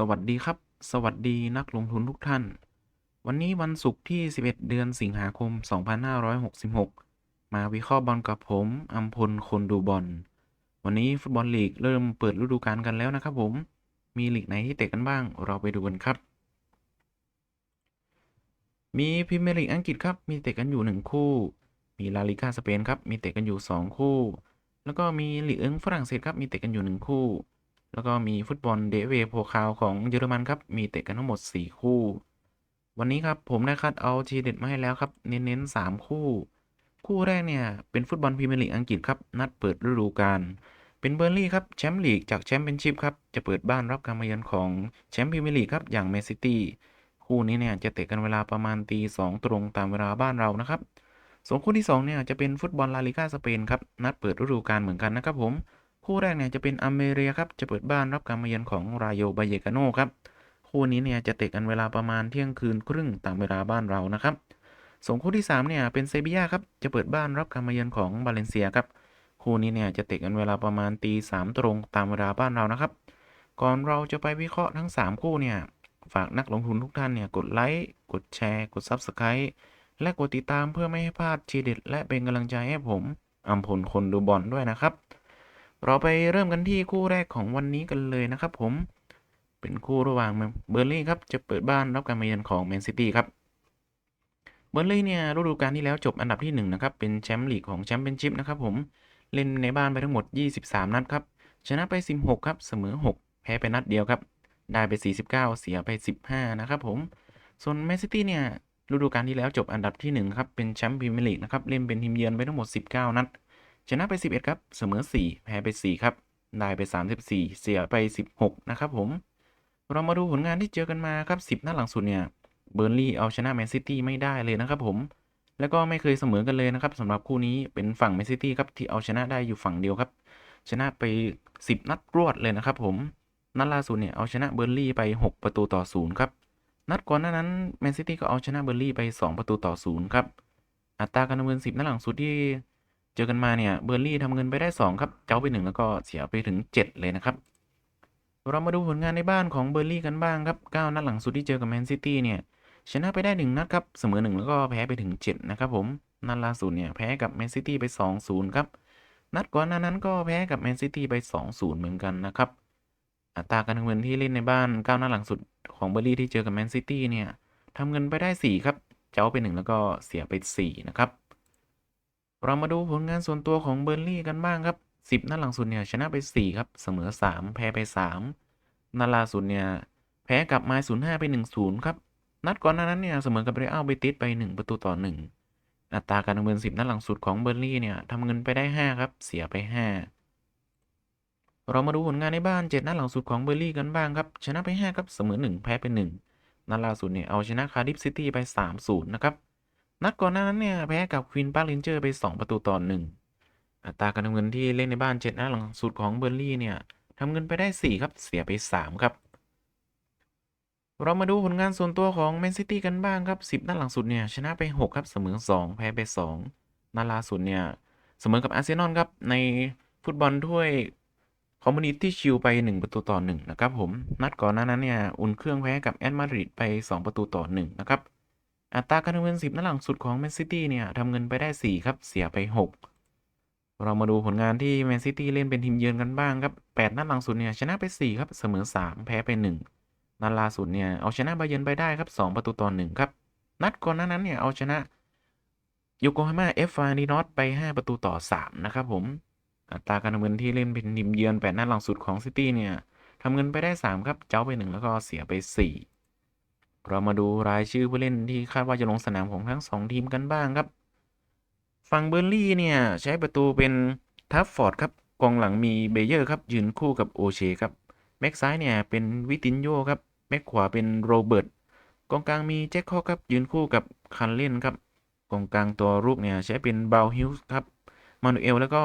สวัสดีครับ สวัสดีนักลงทุนทุกท่าน วันนี้วันศุกร์ที่ 11 เดือนสิงหาคม 2566 มาวิเคราะห์บอลกับผมอัมพลคนดูบอล วันนี้ฟุตบอลลีกเริ่มเปิดฤดูกาลกันแล้วนะครับผม มีลีกไหนที่เตะกันบ้าง เราไปดูกันครับ มีพรีเมียร์ลีกอังกฤษครับ มีเตะกันอยู่ 1 คู่ มีลาลิกาสเปนครับ มีเตะกันอยู่ 2 คู่ แล้วก็มีลีกเอิงฝรั่งเศสครับ มีเตะกันอยู่ 1 คู่ แล้วก็มีฟุตบอลเดเวโพคาวของเยอรมันครับ มีเตะกันทั้งหมด 4 คู่ วันนี้ครับผมได้คัดเอาทีเด็ดมาให้แล้วครับ เน้นๆ 3 คู่ คู่แรกเนี่ย เป็นฟุตบอลพรีเมียร์ลีกอังกฤษครับ นัดเปิดฤดูกาล เป็นเบอร์ลี่ครับ แชมป์ลีกจากแชมเปี้ยนชิพครับ จะเปิดบ้านรับการมาเยือนของแชมป์พรีเมียร์ลีกครับ อย่างแมนซิตี้ คู่นี้เนี่ยจะเตะกันเวลาประมาณตีสองตรงตามเวลาบ้านเรานะครับส่วนคู่ที่2เนี่ยจะเป็นฟุตบอลลาลิก้าสเปนครับ นัดเปิดฤดูกาลเหมือนกันนะครับผม คู่แรกเนี่ยจะเป็นอเมเรียครับ จะเปิดบ้านรับการมาเยือนของรายโยบาเยกาโนครับ คู่นี้เนี่ยจะเตะกันเวลาประมาณเที่ยงคืนครึ่งตามเวลาบ้านเรานะครับ ส่วนคู่ที่3เนี่ยเป็นเซบียาครับ จะเปิดบ้านรับการมาเยือนของบาเลนเซียครับ คู่นี้เนี่ยจะเตะกันเวลาประมาณตีสามตรงตามเวลาบ้านเรานะครับ ก่อนเราจะไปวิเคราะห์ทั้ง 3 คู่เนี่ย ฝากนักลงทุนทุกท่านเนี่ยกดไลค์ กดแชร์ กด Subscribe และกดติดตามเพื่อไม่ให้พลาดทีเด็ดและเป็นกำลังใจให้ผมอัมพลคนดูบอลด้วยนะครับ เราไปเริ่มกันที่คู่แรกของวันนี้กันเลยนะครับผม เป็นคู่ระหว่างเบอร์ลี่ครับจะเปิดบ้านรับการมาเยือนของแมนซิตี้ครับ เบอร์ลี่เนี่ยฤดูกาลที่แล้วจบอันดับที่1นะครับเป็นแชมป์ลีกของแชมเปี้ยนชิพนะครับผมเล่นในบ้านไปทั้งหมด 23 นัดครับชนะไป 16 ครับเสมอ 6 แพ้ไปนัดเดียวครับ ได้ไป 49 เสียไป 15 นะครับผม ส่วนแมนซิตี้เนี่ยฤดูกาลที่แล้วจบอันดับที่ 1 ครับ เป็นแชมป์พรีเมียร์ลีกนะครับ เล่นเป็นทีมเยือนไปทั้งหมด 19 นัด ชนะไป 11 ครับ เสมอ 4 แพ้ไป 4 ครับ ได้ไป 34 เสียไป 16 นะครับผม เรามาดูผลงานที่เจอกันมาครับ 10นัดหลังสุดเนี่ย เบอร์ลี่เอาชนะแมนซิตี้ไม่ได้เลยนะครับผม แล้วก็ไม่เคยเสมอกันเลยนะครับสำหรับคู่นี้เป็นฝั่งแมนซิตี้ครับที่เอาชนะได้อยู่ฝั่งเดียวครับ ชนะไป 10 นัดรวดเลยนะครับผม นัดล่าสุดเนี่ยเอาชนะเบอร์ลี่ไป 6 ประตูต่อ 0 ครับ นัดก่อนหน้านั้นแมนซิตี้ก็เอาชนะเบอร์ลี่ไป 2 ประตูต่อ 0 ครับ อัตราการดำเนิน10นัดหลังสุดที่ เจอกันมาเนี่ยเบอร์ลี่ทำเงินไปได้ 2 ครับ เจ้าไป 1 แล้วก็เสียไปถึง 7 เลยนะครับ เรามาดูผลงานในบ้านของเบอร์ลี่กันบ้างครับ 9 นัดหลังสุดที่เจอกับแมนซิตี้เนี่ยชนะไปได้ 1 นัดครับ เสมอ 1 แล้วก็แพ้ไปถึง 7 นะครับผม นัดล่าสุดเนี่ยแพ้กับแมนซิตี้ไป 2-0 ครับ นัดก่อนหน้านั้นก็แพ้กับแมนซิตี้ไป 2-0 เหมือนกันนะครับอัตราการทำเงินที่เล่นในบ้าน9นัดหลังสุดของเบอร์ลี่ที่เจอกับแมนซิตี้เนี่ยทำเงินไปได้ 4 ครับ เจ้าไป 1 แล้วก็เสียไป 4 นะครับ เรามาดูผลงานส่วนตัวของเบอร์ลี่กันบ้างครับ 10 นัดหลังสุดเนี่ยชนะไป 4 ครับ เสมอ 3 แพ้ไป 3 นัดล่าสุดเนี่ยแพ้กับไมล์05ไป 1-0 ครับ นัดก่อนหน้านั้นเนี่ยเสมอกับเรอัลเบติสไป 1 ประตูต่อ 1 อัตราการดำเนิน 10 นัดหลังสุดของเบอร์ลี่เนี่ยทำเงินไปได้ 5 ครับ เสียไป 5 เรามาดูผลงานในบ้าน 7 นัดหลังสุดของเบอร์ลี่กันบ้างครับ ชนะไป 5 ครับ เสมอ 1 แพ้ไป 1 นัดล่าสุดเนี่ยเอาชนะคาร์ดิฟซิตี้ไป 3-0 นะครับ นัดก่อนหน้านั้นเนี่ย แพ้กับควีนปาร์คเรนเจอร์ไป 2 ประตูต่อ1อัตราการทำเงินที่เล่นในบ้าน7นัดหลังสุดของเบอร์ลี่เนี่ยทำเงินไปได้ 4 ครับ เสียไป 3 ครับ เรามาดูผลงานส่วนตัวของแมนซิตี้กันบ้างครับ 10 นัดหลังสุดเนี่ยชนะไป 6 ครับเสมอ 2 แพ้ไป 2 นัดล่าสุดเนี่ยเสมอกับอาร์เซนอลครับในฟุตบอลถ้วยคอมมูนิตี้ชิลไป 1 ประตูต่อ 1 นะครับผม นัดก่อนหน้านั้นเนี่ย อุ่นเครื่องแพ้กับแอตมาดริดไป 2 ประตูต่อ 1 นะครับ อัตราการทำเงิน 10นัดหลังสุดของแมนซิตี้เนี่ยทำเงินไปได้ 4 ครับ เสียไป 6 เรามาดูผลงานที่แมนซิตี้เล่นเป็นทีมเยือนกันบ้างครับ 8 นัดหลังสุดเนี่ยชนะไป 4 ครับ เสมอ 3 แพ้ไป 1 นัดล่าสุดเนี่ยเอาชนะบาเยิร์นไปได้ครับ 2 ประตูต่อ1ครับ นัดก่อนหน้านั้นเนี่ยเอาชนะโยโกฮาม่าเอฟฟารีนอตไป 5 ประตูต่อ 3 นะครับผม อัตราการทำเงินที่เล่นเป็นทีมเยือน 8 นัดหลังสุดของซิตี้เนี่ยทำเงินไปได้ 3 ครับ เจ้าไป 1 แล้วก็เสียไป 4 เรามาดูรายชื่อผู้เล่นที่คาดว่าจะลงสนามของทั้ง 2 ทีมกันบ้างครับ ฝั่งเบอร์ลี่เนี่ย ใช้ประตูเป็นทัฟฟอร์ดครับ กองหลังมีเบเยอร์ครับ ยืนคู่กับโอเชครับแบ็กซ้ายเนี่ยเป็นวิตินโยครับแบ็กขวาเป็นโรเบิร์ต กองกลางมีแจ็คคอครับ ยืนคู่กับคันเล่นครับ กองกลางตัวรูปเนี่ยใช้เป็นบาวฮิลส์ครับ มานูเอลแล้วก็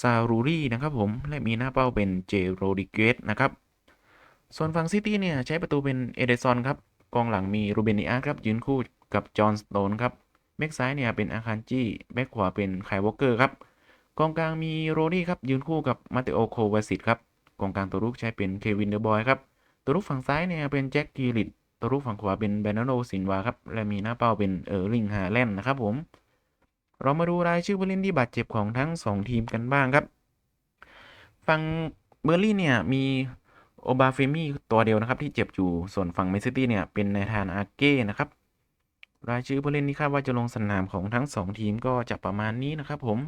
ซารูรี่นะครับผม และมีหน้าเป้าเป็นเจโรดิเกสนะครับ ส่วนฝั่งซิตี้เนี่ยใช้ประตูเป็นเอเดซอนครับ กองหลังมีรูเบนิอาครับยืนคู่กับจอห์นสโตนครับแบ็กซ้ายเนี่ยเป็นอาคารจี้แบ็กขวาเป็นไคยวอลเกอร์ครับกองกลางมีโรดี้ครับยืนคู่กับมาเตโอโควาสิตครับกองกลางตัวรุกใช้เป็นเควินเดอร์บอยครับตัวรุกฝั่งซ้ายเนี่ยเป็นแจ็คกิลิตตัวรุกฝั่งขวาเป็นเบรนโดซินวาครับและมีหน้าเป้าเป็นเออร์ลิงฮาแลนด์นะครับผมเรามาดูรายชื่อผู้เล่นที่บาดเจ็บของทั้ง 2 ทีมกันบ้างครับ ฝั่งเบอร์ลี่เนี่ยมี โอบาเฟมี่ตัวเดียวนะครับที่เจ็บอยู่ส่วนฝั่งแมนซิตี้เนี่ยเป็นนายธานอาเก้นะครับรายชื่อผู้เล่นที่คาดว่าจะลงสนามของทั้ง 2 ทีมก็จะประมาณนี้นะครับผม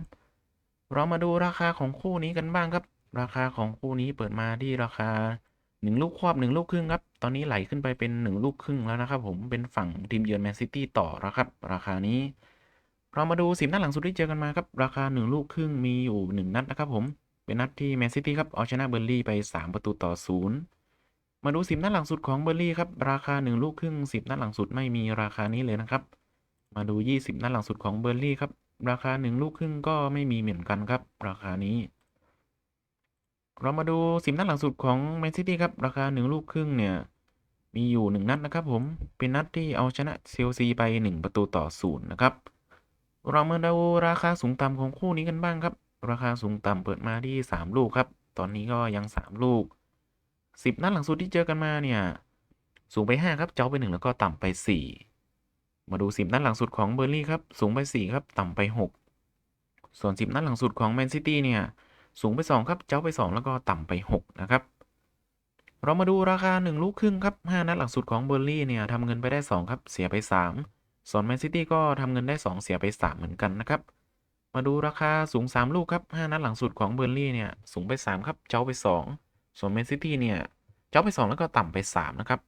เรามาดูราคาของคู่นี้กันบ้างครับ ราคาของคู่นี้เปิดมาที่ราคา 1 ลูกควบ1ลูกครึ่งครับ ตอนนี้ไหลขึ้นไปเป็น 1 ลูกครึ่งแล้วนะครับผม เป็นฝั่งทีมเยือนแมนซิตี้ต่อแล้วครับ ราคานี้ เรามาดูสิบนัดหลังสุดที่เจอกันมาครับ ราคา 1 ลูกครึ่งมีอยู่ 1 นัดนะครับผม เป็นนัดที่แมนซิตี้ครับเอาชนะเบอร์ลี่ไป 3 ประตูต่อศูนย์มาดูสิบนัดหลังสุดของเบอร์ลี่ครับราคา 1 ลูกครึ่ง 10 นัดหลังสุดไม่มีราคานี้เลยนะครับ มาดู 20 นัดหลังสุดของเบอร์ลี่ครับราคา 1 ลูกครึ่งก็ไม่มีเหมือนกันครับ ราคานี้ เรามาดู 10 นัดหลังสุดของแมนซิตี้ครับราคา 1 ลูกครึ่งเนี่ยมีอยู่ 1 นัดนะครับผมเป็นนัดที่เอาชนะเชลซีไป 1 ประตูต่อศูนย์นะครับเรามาดูราคาสูงต่ำของคู่นี้กันบ้างครับ ราคาสูงต่ำเปิดมาที่ 3 ลูกครับ ตอนนี้ก็ยัง 3 ลูก 10 นัดหลังสุดที่เจอกันมาเนี่ย สูงไป 5 ครับ เจ้าไป 1 แล้วก็ต่ำไป 4 มาดู 10 นัดหลังสุดของเบอร์ลี่ครับ สูงไป 4 ครับ ต่ำไป 6 ส่วน 10 นัดหลังสุดของแมนซิตี้เนี่ย สูงไป 2 ครับ เจ้าไป 2 แล้วก็ต่ำไป 6 นะครับ เรามาดูราคา 1 ลูกครึ่งครับ 5 นัดหลังสุดของเบอร์ลี่เนี่ยทำเงินไปได้ 2 ครับ เสียไป 3 ส่วนแมนซิตี้ก็ทำเงินได้ 2 เสียไป 3 เหมือนกันนะครับ มาดูราคาสูง 3 ลูกครับ 5 นัดหลังสุดของเบอร์ลี่เนี่ย สูงไป 3 ครับ เจ้าไป 2 ส่วนแมนซิตี้เนี่ย เจ้าไป 2 แล้วก็ต่ำไป 3 นะครับ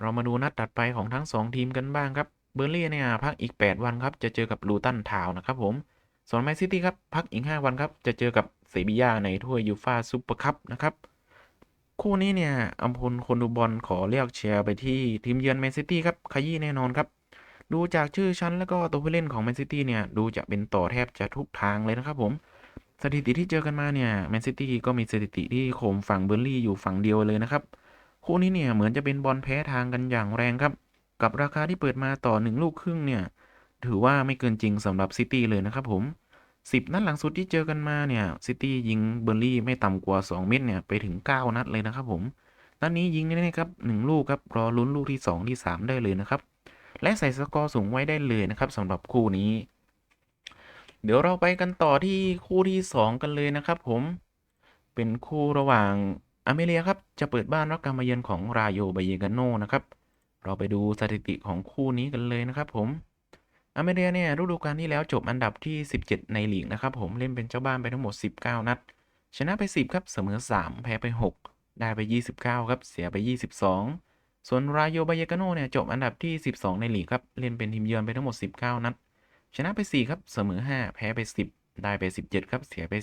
เรามาดูนัดตัดไปของทั้ง 2 ทีมกันบ้างครับ เบอร์ลี่เนี่ยพักอีก 8 วันครับ จะเจอกับลูตันทาวน์นะครับผม ส่วนแมนซิตี้ครับพักอีก 5 วันครับ จะเจอกับเซบียาในถ้วยยูฟาซูเปอร์คัพนะครับ คู่นี้เนี่ยอัมพลคนดูบอลขอเรียกเชียร์ไปที่ทีมเยือนแมนซิตี้ครับขยี้แน่นอนครับ ดูจากชื่อชั้นแล้วก็ตัวผู้เล่นของแมนซิตี้เนี่ย ดูจะเป็นต่อแทบจะทุกทางเลยนะครับผม สถิติที่เจอกันมาเนี่ยแมนซิตี้ก็มีสถิติที่โคมฝั่งเบอร์ลี่อยู่ฝั่งเดียวเลยนะครับ คู่นี้เนี่ยเหมือนจะเป็นบอลแพ้ทางกันอย่างแรงครับ กับราคาที่เปิดมาต่อ 1 ลูกครึ่งเนี่ย ถือว่าไม่เกินจริงสำหรับซิตี้เลยนะครับผม 10 นัดหลังสุดที่เจอกันมาเนี่ยซิตี้ยิงเบอร์ลี่ไม่ต่ำกว่า 2 เม็ดเนี่ยไปถึง 9 นัดเลยนะครับผมนัดนี้ยิงแน่ๆครับ1ลูกครับรอลุ้นลูกที่ 2 ที่ 3 ได้เลยนะครับ และใส่สกอร์สูงไว้ได้เลยนะครับสำหรับคู่นี้ เดี๋ยวเราไปกันต่อที่คู่ที่ 2 กันเลยนะครับ ผมเป็นคู่ระหว่างอเมเรียครับจะเปิดบ้านรับการมาเยือนของราโยบาเยกาโนนะครับ เราไปดูสถิติของคู่นี้กันเลยนะครับ ผมอเมเรียเนี่ยฤดูกาลที่แล้วจบอันดับที่ 17 ในลีกนะครับ ผมเล่นเป็นเจ้าบ้านไปทั้งหมด 19 นัด ชนะไป 10 ครับเสมอ 3 แพ้ไป 6 ได้ไป 29 ครับเสียไป 22 ส่วนรายโยบายกาโนเนี่ยจบอันดับที่ 12 ในลีกครับ เล่นเป็นทีมเยือนไปทั้งหมด 19 นัด ชนะไป 4 ครับ เสมอ 5 แพ้ไป 10 ได้ไป 17 ครับ เสียไป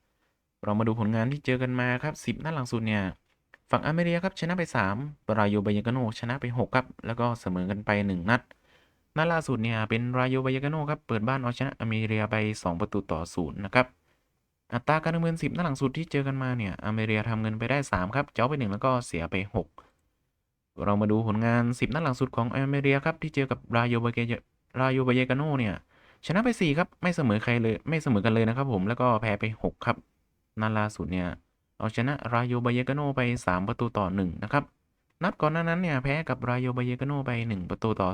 31 เรามาดูผลงานที่เจอกันมาครับ 10 นัดหลังสุดเนี่ย ฝั่งอเมเรียครับชนะไป 3 รายโยบายกาโนชนะไป 6 ครับ แล้วก็เสมอกันไป 1 นัด นัดล่าสุดเนี่ยเป็นรายโยบายกาโนครับ เปิดบ้านเอาชนะอเมเรียไป 2 ประตูต่อศูนย์นะครับอัตราการดำเนิน10นัดหลังสุดที่เจอกันมาเนี่ยอเมเรียทำเงินไปได้ 3 ครับ เจ้าไป 1 แล้วก็เสียไป 6 เรามาดูผลงาน 10 นัดหลังสุดของอเมเรียครับ ที่เจอกับรายโยบายรายโยบายกาโนเนี่ย ชนะไป 4 ครับ ไม่เสมอใครเลย ไม่เสมอกันเลยนะครับผมแล้วก็แพ้ไป 6 ครับ นัดล่าสุดเนี่ย เอาชนะรายโยบายกาโนไป 3 ประตูต่อ 1 นะครับ นัดก่อนหน้านั้นเนี่ยแพ้กับรายโยบายกาโนไป 1 ประตูต่อ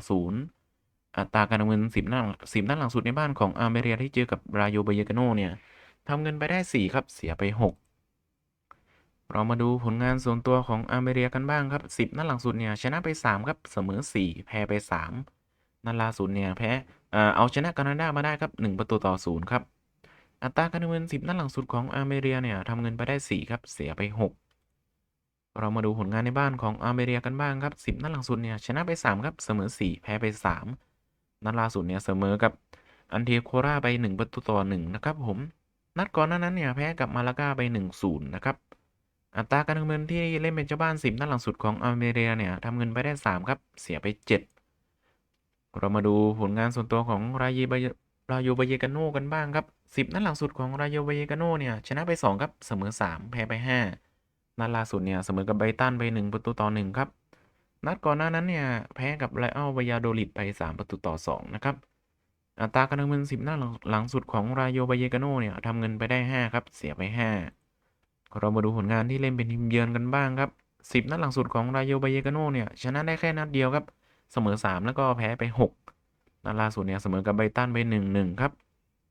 0 อัตราการดำเนิน 10 นัด10 นัดหลังสุดในบ้านของอาร์เมเรียที่เจอกับรายโยบายกาโนเนี่ยทำเงินไปได้ 4 ครับ เสียไป 6 เรามาดูผลงานส่วนตัวของอาร์เมเรียกันบ้างครับ 10 นัดหลังสุดเนี่ยชนะไป 3 ครับ เสมอ 4 แพ้ไป 3 นัดล่าสุดเนี่ยแพ้เอาชนะแคนาดามาได้ครับ 1 ประตูต่อ 0 ครับ อัตราการเนิน 10 นัดหลังสุดของอาร์เมเรียเนี่ยทำเงินไปได้ 4 ครับ เสียไป 6 เรามาดูผลงานในบ้านของอาร์เมเรียกันบ้างครับ 10 นัดหลังสุดเนี่ยชนะไป 3 ครับ เสมอ 4 แพ้ไป 3 นัดล่าสุดเนี่ยเสมอกับอันเทโคราไป 1 ประตูต่อ 1 นะครับผม นัดก่อนหน้านั้นเนี่ยแพ้กับมาลากาไป 1-0 นะครับ อัตราการเงินที่เล่นเป็นเจ้าบ้าน 10 นัดหลังสุดของอเมเรียเนี่ยทำเงินไปได้ 3 ครับ เสียไป 7 เรามาดูผลงานส่วนตัวของรายเยบายรายโยบายกาโนกันบ้างครับ 10 นัดหลังสุดของรายโยบายกาโนเนี่ยชนะไป 2 ครับ เสมอ 3 แพ้ไป 5 นัดล่าสุดเนี่ยเสมอกับไบตันไป 1 ประตูต่อ 1 ครับ นัดก่อนหน้านั้นเนี่ยแพ้กับไลออลวายาโดลิดไป 3 ประตูต่อ 2 นะครับอัตราการเงิน 10นัดหลังสุดของรายโยบายกาโนเนี่ยทำเงินไปได้ 5 ครับ เสียไป 5 เรามาดูผลงานที่เล่นเป็นทีมเยือนกันบ้างครับสิบนัดหลังสุดของรายโยบายกาโนเนี่ย ชนะได้แค่นัดเดียวครับ เสมอ 3 แล้วก็แพ้ไป 6 นัดล่าสุดเนี่ยเสมอกับไบตันไป 1-1 ครับ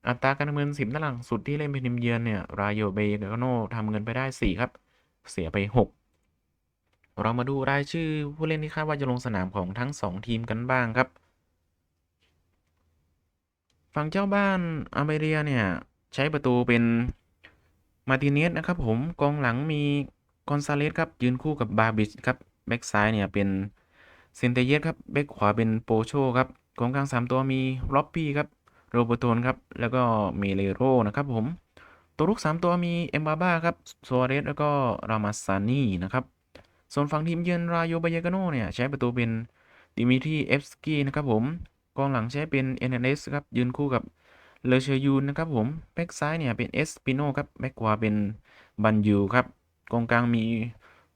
อัตราการเงิน 10 นัดหลังสุดที่เล่นเป็นทีมเยือนเนี่ย รายโยเบยกาโนทำเงินไปได้ 4 ครับ เสียไป 6 เรามาดูรายชื่อผู้เล่นที่คาดว่าจะลงสนามของทั้ง 2 ทีมกันบ้างครับ ฝั่งเจ้าบ้านอเมริกาเนี่ยใช้ประตูเป็น มาติเนสนะครับผมกองหลังมีกอนซาเลสครับยืนคู่กับบาบิชครับแบ็กซ้ายเนี่ยเป็นเซนเตเยสครับแบ็กขวาเป็นโปโชครับกองกลาง3ตัวมีล็อบบี้ครับโรเบโตนครับแล้วก็เมเลโรนะครับผมตัวลุก 3 ตัวมีเอ็มบาบ้าครับโซเรสแล้วก็รามาซานีนะครับส่วนฝั่งทีมเยือนรายโยบายกาโนเนี่ยใช้ประตูเป็นดิมิทรีเอฟสกี้นะครับผมกองหลังใช้เป็นเอ็นเอสครับยืนคู่กับ เลเชยูนนะครับผม แบ็กซ้ายเนี่ยเป็นเอสปิโนครับ แบ็กขวาเป็นบันยูครับ กองกลางมี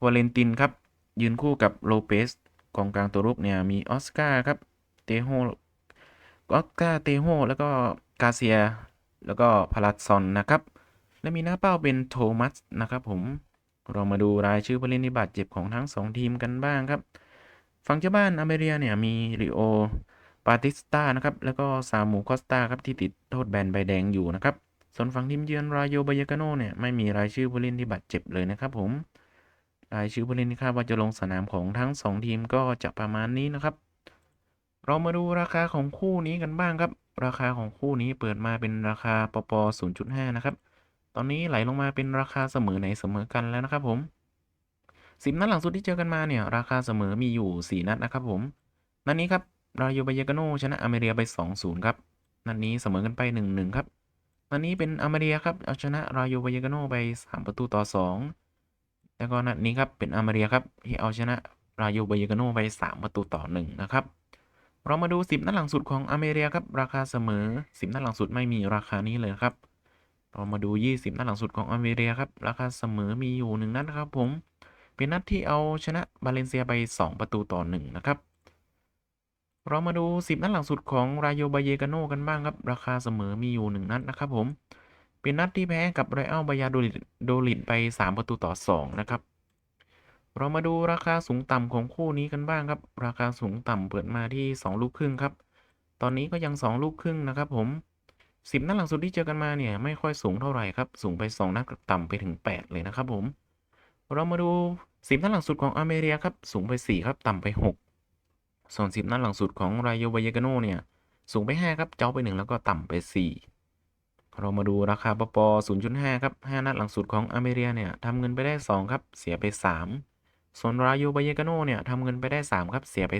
วาเลนตินครับ ยืนคู่กับโลเปส กองกลางตัวรุกเนี่ยมีออสการ์ครับ เตโฮออสการ์ เตโฮแล้วก็กาเซีย แล้วก็พาราซอนนะครับ และมีหน้าเป้าเป็นโทมัสนะครับผม เรามาดูรายชื่อผู้เล่นที่บาดเจ็บของทั้ง 2 ทีมกันบ้างครับ ฝั่งเจ้าบ้านอเมริกาเนี่ยมีริโอาติสตานะครับ แล้วก็ซามูคอสตาครับที่ติดโทษแบนใบแดงอยู่นะครับ ส่วนฝั่งทีมเยือนรายโยบายกาโนเนี่ยไม่มีรายชื่อผู้เล่นที่บาดเจ็บเลยนะครับผม รายชื่อผู้เล่นที่คาดว่าจะลงสนามของทั้ง 2 ทีมก็จะประมาณนี้นะครับ เรามาดูราคาของคู่นี้กันบ้างครับ ราคาของคู่นี้เปิดมาเป็นราคาปป 0.5 นะครับ ตอนนี้ไหลลงมาเป็นราคาเสมอไหนเสมอกันแล้วนะครับผมสิบนัดหลังสุดที่เจอกันมาเนี่ยราคาเสมอมีอยู่ 4 นัดนะครับผม นัดนี้ครับ รายโยบายกาโนชนะอเมริกาไป 2-0 ครับ นัดนนี้เสมอกันไป 1-1 ครับ นัดนี้เป็นอเมริกาครับ เอาชนะรายโยบายกาโนไป 3 ประตูต่อ 2 แล้วก็นัดนี้ครับเป็นอเมริกาครับที่เอาชนะรายโยบายกาโนไป 3 ประตูต่อ 1 นะครับ เรามาดู 10 นัดหลังสุดของอเมริกาครับ ราคาเสมอ 10 นัดหลังสุดไม่มีราคานี้เลยครับ เรามาดู 20 นัดหลังสุดของอเมริกาครับ ราคาเสมอมีอยู่ 1 นัดนะครับผม เป็นนัดที่เอาชนะบาเลนเซียไป 2 ประตูต่อ 1 นะครับ เรามาดู 10 นัดหลังสุดของรายโยบายเยกาโนกันบ้างครับ ราคาเสมอมีอยู่ 1 นัดนะครับผม เป็นนัดที่แพ้กับไรอัลบายาโดลิดโดลิดไป 3 ประตูต่อ 2 นะครับ เรามาดูราคาสูงต่ำของคู่นี้กันบ้างครับ ราคาสูงต่ำเปิดมาที่ 2 ลูกครึ่งครับ ตอนนี้ก็ยัง 2 ลูกครึ่งนะครับผมสิบนัดหลังสุดที่เจอกันมาเนี่ยไม่ค่อยสูงเท่าไหร่ครับ สูงไป 2 นัดต่ำไปถึง 8 เลยนะครับผม เรามาดูสิบนัดหลังสุดของอเมริกาครับ สูงไป 4 ครับ ต่ำไป 6 ส่วนสิบนัดหลังสุดของรายโยบายกาโนเนี่ย สูงไป 5 ครับ เจ้าไป 1 แล้วก็ต่ำไป 4 เรามาดูราคาปป0.5 ครับ 5 นัดหลังสุดของอเมริกาเนี่ยทำเงินไปได้ 2 ครับ เสียไป 3 ส่วนรายโยบายกาโนเนี่ยทำเงินไปได้ 3 ครับ เสียไป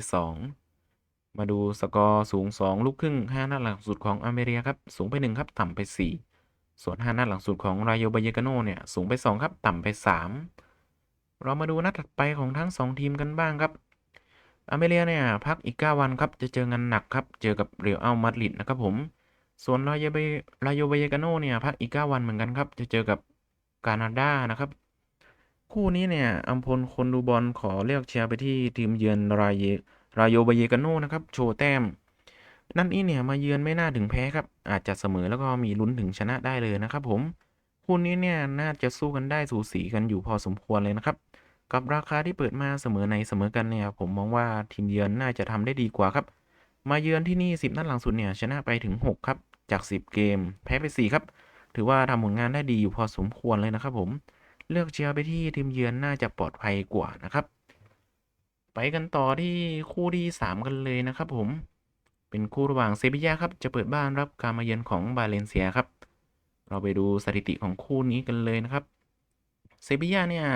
2 มาดูสกอร์สูง 2 ลูกครึ่ง 5 นัดหลังสุดของอเมริกาครับ สูงไป 1 ครับ ต่ำไป 4 ส่วน 5 นัดหลังสุดของรายโยบายกาโนเนี่ยสูงไป 2 ครับ ต่ำไป 3 เรามาดูนัดถัดไปของทั้ง 2 ทีมกันบ้างครับ อเมริกาเนี่ยพักอีก 9 วันครับ จะเจองานหนักครับ เจอกับเรียวอัลมาดริดนะครับผม ส่วนรายโยบายรายโยบยกาโนเนี่ยพักอีก 9 วันเหมือนกันครับ จะเจอกับกานาดานะครับ คู่นี้เนี่ยอัมพลคนดูบอลขอเลือกเชียร์ไปที่ทีมเยือนรายรายโยเบยกาโนนะครับ โชว์แต้ม นั่นนี้เนี่ยมาเยือนไม่น่าถึงแพ้ครับ อาจจะเสมอแล้วก็มีลุ้นถึงชนะได้เลยนะครับผม คู่นี้เนี่ยน่าจะสู้กันได้สูสีกันอยู่พอสมควรเลยนะครับ กับราคาที่เปิดมาเสมอในเสมอกันเนี่ยผมมองว่าทีมเยือนน่าจะทำได้ดีกว่าครับ มาเยือนที่นี่ 10 นัดหลังสุดเนี่ยชนะไปถึง 6 ครับ จาก 10 เกม แพ้ไป 4 ครับ ถือว่าทำผลงานได้ดีอยู่พอสมควรเลยนะครับผมเลือกเชียร์ไปที่ทีมเยือนน่าจะปลอดภัยกว่านะครับ ไปกันต่อที่คู่ที่ 3 กันเลยนะครับผมเป็นคู่ระหว่างเซบียาครับ จะเปิดบ้านรับการมาเยือนของบาเลนเซียครับ เราไปดูสถิติของคู่นี้กันเลยนะครับ เซบียาเนี่ย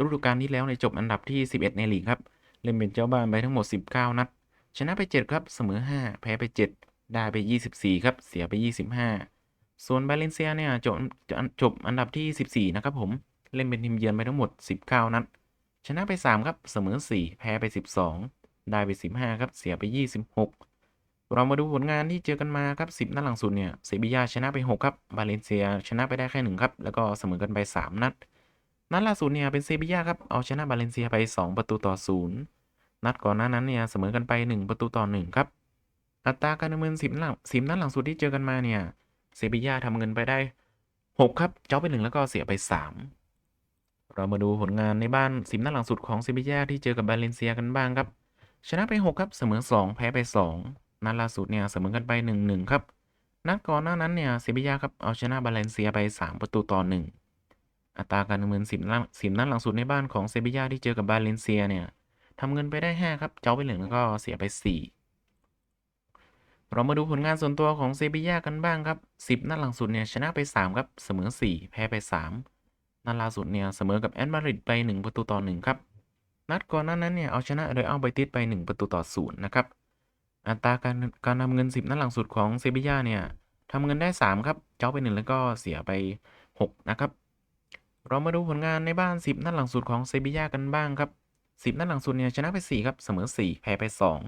ฤดูกาลที่แล้วในจบอันดับที่ 11 ในลีกครับ เล่นเป็นเจ้าบ้านไปทั้งหมด 19 นัด ชนะไป 7 ครับ เสมอ 5 แพ้ไป 7 ได้ไป 24 ครับ เสียไป 25 ส่วนบาเลนเซียเนี่ยจบจบอันดับที่ 14 นะครับผม เล่นเป็นทีมเยือนไปทั้งหมด 19 นัด ชนะไป 3 ครับ เสมอ 4 แพ้ไป 12 ได้ไป 15 ครับ เสียไป 26 เรามาดูผลงานที่เจอกันมาครับ 10 นัดหลังสุดเนี่ย เซบียาชนะไป 6 ครับ บาเลนเซียชนะไปได้แค่ 1 ครับ แล้วก็เสมอกันไป 3 นัด นัดล่าสุดเนี่ยเป็นเซบียาครับ เอาชนะบาเลนเซียไป 2 ประตูต่อ 0 นัดก่อนหน้านั้นเนี่ยเสมอกันไป 1 ประตูต่อ 1 ครับ อัตราการดำเนิน10นัดหลัง10นัดหลังสุดที่เจอกันมาเนี่ยเซบียาทำเงินไปได้ 6 ครับ เจ้าไป 1 แล้วก็เสียไป 3 เรามาดูผลงานในบ้านสิบนัดหลังสุดของเซบียาที่เจอกับบาเลนเซียกันบ้างครับ ชนะไป 6 ครับเสมอ 2 แพ้ไป 2 นัดล่าสุดเนี่ยเสมอกันไป 1-1 ครับ นัดก่อนหน้านั้นเนี่ยเซบียาครับเอาชนะบาเลนเซียไป 3 ประตูต่อ 1 อัตราการดำเนินสิบนัดสิบนัดหลังสุดในบ้านของเซบีย่าที่เจอกับบาเลนเซียเนี่ยทำเงินไปได้ 5 ครับ เจ้าไปหนึ่งแล้วก็เสียไป 4 เรามาดูผลงานส่วนตัวของเซบีย่ากันบ้างครับ 10 นัดหลังสุดเนี่ยชนะไป 3 ครับ เสมอ 4 แพ้ไป 3 นัดล่าสุดเนี่ยเสมอกับแอนมาริดไป 1 ประตูต่อ 1 ครับ นัดก่อนหน้านั้นเนี่ยเอาชนะโดยเอาไบติสไป 1 ประตูต่อ 0 นะครับ อัตราการการนำเงิน 10 นัดหลังสุดของเซบีย่าเนี่ยทำเงินได้ 3 ครับ เจ้าไป 1 แล้วก็เสียไป 6 นะครับ เรามาดูผลงานในบ้าน 10 นัดหลังสุดของเซบีย่ากันบ้างครับ 10 นัดหลังสุดเนี่ยชนะไป 4 ครับ เสมอ 4 แพ้ไป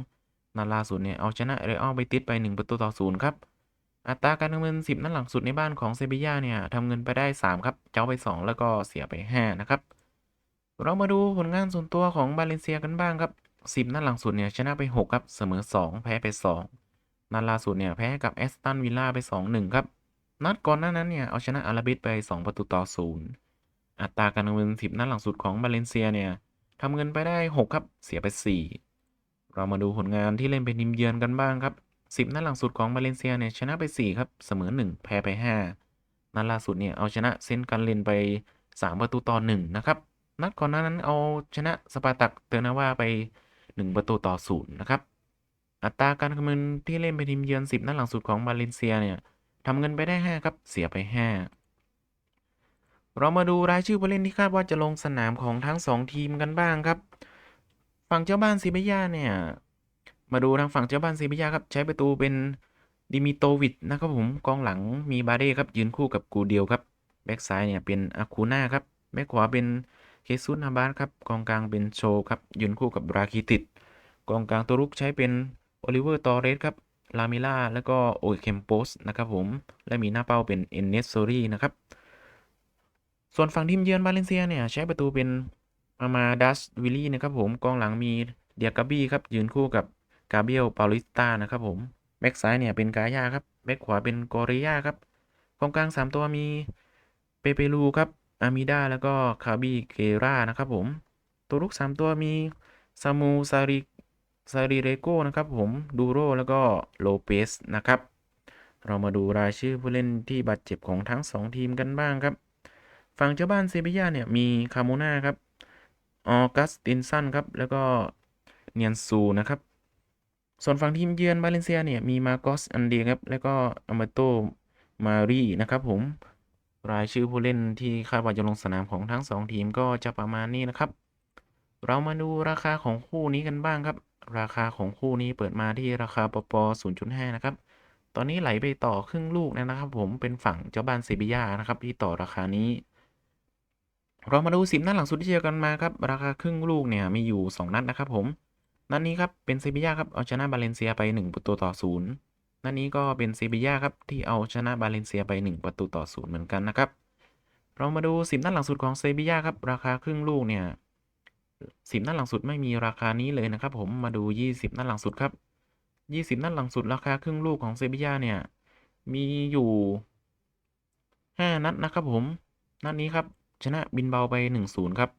2 นัดล่าสุดเนี่ยเอาชนะเรอัลไบติสไป 1 ประตูต่อ0ครับ อัตราการนำเงิน 10 นัดหลังสุดในบ้านของเซบีย่าเนี่ยทำเงินไปได้ 3 ครับ เจ้าไป 2 แล้วก็เสียไป 5 นะครับ เรามาดูผลงานส่วนตัวของบาเลนเซียกันบ้างครับ 10 นัดหลังสุดเนี่ยชนะไป 6 ครับ เสมอ 2 แพ้ไป 2 นัดล่าสุดเนี่ยแพ้กับแอสตันวิลล่าไป 2-1 ครับ นัดก่อนหน้านั้นเนี่ยเอาชนะอาราบิสไป 2 ประตูต่อ0 อัตราการนำเงิน 10 นัดหลังสุดของบาเลนเซียเนี่ยทำเงินไปได้ 6 ครับ เสียไป 4 เรามาดูผลงานที่เล่นเป็นทีมเยือนกันบ้างครับ 10 นัดหลังสุดของบาเลนเซียเนี่ยชนะไป 4 ครับ เสมอ 1 แพ้ไป 5 นัดล่าสุดเนี่ยเอาชนะเซนกันเลนไป 3 ประตูต่อ 1 นะครับ นัดก่อนหน้านั้นเอาชนะสปาตักเตอร์นาว่าไป 1 ประตูต่อ 0 นะครับ อัตราการคำนวณที่เล่นเป็นทีมเยือน 10 นัดหลังสุดของบาเลนเซียเนี่ยทำเงินไปได้ 5 ครับ เสียไป 5 เรามาดูรายชื่อผู้เล่นที่คาดว่าจะลงสนามของทั้ง 2 ทีมกันบ้างครับ ฝั่งเจ้าบ้านซีเบียเนี่ย มาดูทางฝั่งเจ้าบ้านซีเบียครับ ใช้ประตูเป็นดิมิโตวิชนะครับผมกองหลังมีบาเด้ครับ ยืนคู่กับกูเดียวครับแบ็กซ้ายเนี่ยเป็นอาคูน่าครับแบ็กขวาเป็นเคซุสนาบาสครับกองกลางเป็นโชครับ ยืนคู่กับราคิติดกองกลางตัวรุกใช้เป็นโอลิเวอร์ตอเรสครับลามิล่าแล้วก็โอเคมโปสนะครับผมและมีหน้าเป้าเป็นเอนเนสโซรีนะครับ ส่วนฝั่งทีมเยือนบาเลนเซียเนี่ยใช้ประตูเป็นอามาดัสวิลลี่นะครับผมกองหลังมีเดียกาบี้ครับยืนคู่กับกาเบียลปาลิสตานะครับผมแบ็กซ้ายเนี่ยเป็นกายาครับแบ็กขวาเป็นกอริยาครับกองกลาง 3 ตัวมีเปเปรูครับอามิดาแล้วก็คาบีเกรานะครับผมตัวลุก3 ตัวมีซามูซาริซาริเรโกนะครับผมดูโรแล้วก็โลเปสนะครับ เรามาดูรายชื่อผู้เล่นที่บาดเจ็บของทั้ง 2 ทีมกันบ้างครับ ฝั่งเจ้าบ้านเซบียาเนี่ยมีคาโมนาครับออกัสตินสันครับ แล้วก็เนียนซูนะครับ ส่วนฝั่งทีมเยือนบาเลนเซียเนี่ยมีมาโกสอันเดียครับ แล้วก็อามโตมารีนะครับผมรายชื่อผู้เล่นที่คาดว่าจะลงสนามของทั้ง 2 ทีมก็จะประมาณนี้นะครับ เรามาดูราคาของคู่นี้กันบ้างครับ ราคาของคู่นี้เปิดมาที่ราคาปป 0.5 นะครับ ตอนนี้ไหลไปต่อครึ่งลูกนะครับ ผมเป็นฝั่งเจ้าบ้านเซบียานะครับที่ต่อราคานี้ เรามาดูสิบนัดหลังสุดที่เจอกันมาครับ ราคาครึ่งลูกเนี่ยมีอยู่ 2 นัดนะครับผม นัดนี้ครับเป็นเซบีย่าครับเอาชนะบาเลนเซียไป 1 ประตูต่อศูนย์นัดนี้ก็เป็นเซบีย่าครับที่เอาชนะบาเลนเซียไป 1 ประตูต่อศูนย์เหมือนกันนะครับ เรามาดูสิบนัดหลังสุดของเซบีย่าครับราคาครึ่งลูกเนี่ยสิบนัดหลังสุดไม่มีราคานี้เลยนะครับผมมาดู 20 นัดหลังสุดครับ 20 นัดหลังสุดราคาครึ่งลูกของเซบีย่าเนี่ยมีอยู่ 5 นัดนะครับผมนัดนี้ครับ ชนะบินเบาไป 1-0 ครับ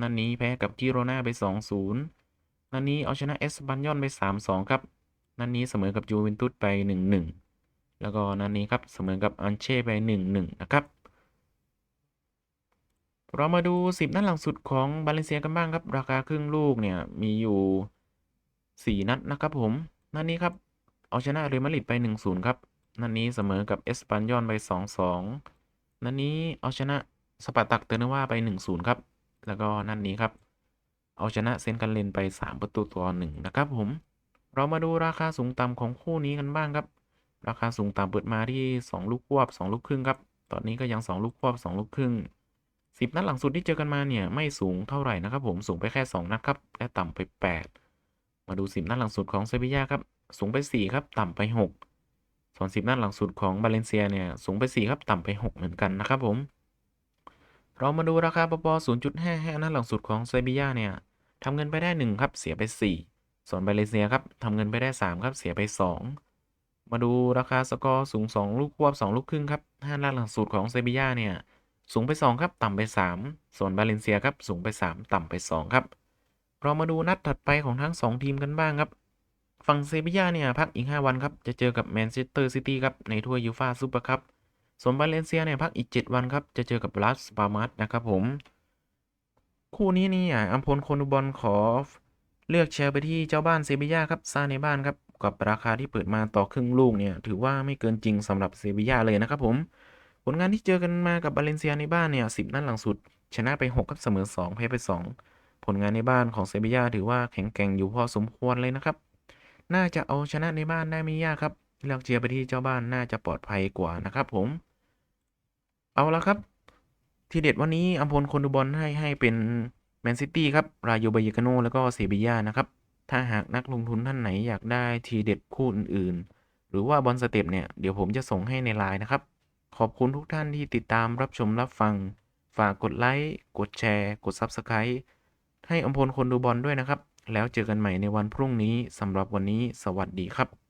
นัดนี้แพ้กับกิโรนาไป 2-0นัดนี้เอาชนะเอสปันยอนไป 3-2 ครับ นัดนี้เสมอกับยูเวนตุสไป 1-1 แล้วก็นัดนี้ครับเสมอกับอันเช่ไป 1-1 นะครับ เรามาดู 10 นัดหลังสุดของบาเลนเซียกันบ้างครับ ราคาครึ่งลูกเนี่ยมีอยู่ 4 นัดนะครับผม นัดนี้ครับเอาชนะเรอัลมาดริดไป 1-0 ครับ นัดนี้เสมอกับเอสปันยอนไป 2-2 นัดนี้เอาชนะ สปาร์ตักเตอร์นว่าไป1-0ครับ แล้วก็นัดนี้ครับ เอาชนะเซนกันเลนไป 3 ประตูต่อ1นะครับผม เรามาดูราคาสูงต่ำของคู่นี้กันบ้างครับ ราคาสูงต่ำเปิดมาที่ 2 ลูกควบ 2 ลูกครึ่งครับ ตอนนี้ก็ยัง 2 ลูกควบ 2 ลูกครึ่ง 10 นัดหลังสุดที่เจอกันมาเนี่ยไม่สูงเท่าไหร่นะครับ ผมสูงไปแค่ 2 นัดครับ และต่ำไป 8 มาดู 10 นัดหลังสุดของเซบีย่าครับ สูงไป 4 ครับ ต่ำไป 6ส่วน10 นัดหลังสุดของบาเลนเซียเนี่ยสูงไป 4 ครับ ต่ำไป 6 เหมือนกันนะครับผม เรามาดูราคาปป0.55นัดหลังสุดของเซบีย่าเนี่ยทำเงินไปได้ 1 ครับ เสียไป 4 ส่วนบาเลเซียครับทำเงินไปได้ 3 ครับ เสียไป 2 มาดูราคาสกอร์สูง 2 ลูกควบ 2 ลูกครึ่งครับ5นัดหลังสุดของเซบีย่าเนี่ยสูงไป 2 ครับ ต่ำไป 3 ส่วนบาเลนเซียครับสูงไป 3 ต่ำไป 2 ครับ เรามาดูนัดถัดไปของทั้ง 2 ทีมกันบ้างครับ ฝั่งเซบียาเนี่ยพักอีก 5 วันครับ จะเจอกับแมนเชสเตอร์ซิตี้ครับในถ้วยยูฟ่าซูเปอร์คัพ ส่วนบาเลนเซียเนี่ยพักอีก 7 วันครับ จะเจอกับลาสปามาสนะครับผม คู่นี้นี่อะอัมพลโคนดูบอลขอเลือกแชร์ไปที่เจ้าบ้านเซบีย่าครับซาในบ้านครับกับราคาที่เปิดมาต่อครึ่งลูกเนี่ยถือว่าไม่เกินจริงสำหรับเซบีย่าเลยนะครับผม ผลงานที่เจอกันมากับบาเลนเซียในบ้านเนี่ยสิบนัดหลังสุด ชนะไป6ครับเสมอ2แพ้ไป 2 ผลงานในบ้านของเซบีย่าถือว่าแข็งแกร่งอยู่พอสมควรเลยนะครับ น่าจะเอาชนะในบ้านได้ไม่ยากครับ เลือกเชียร์ไปที่เจ้าบ้านน่าจะปลอดภัยกว่านะครับผม เอาละครับ ทีเด็ดวันนี้อัมพลคนดูบอลให้ให้เป็นแมนซิตี้ครับ ราโยบายกาโนแล้วก็เซบียานะครับ ถ้าหากนักลงทุนท่านไหนอยากได้ทีเด็ดคู่อื่นๆ หรือว่าบอลสเต็ปเนี่ย เดี๋ยวผมจะส่งให้ในไลน์นะครับ ขอบคุณทุกท่านที่ติดตามรับชมรับฟัง ฝากกดไลค์กดแชร์ กด Subscribe ให้อัมพลคนดูบอลด้วยนะครับ แล้วเจอกันใหม่ในวันพรุ่งนี้สำหรับวันนี้ สวัสดีครับ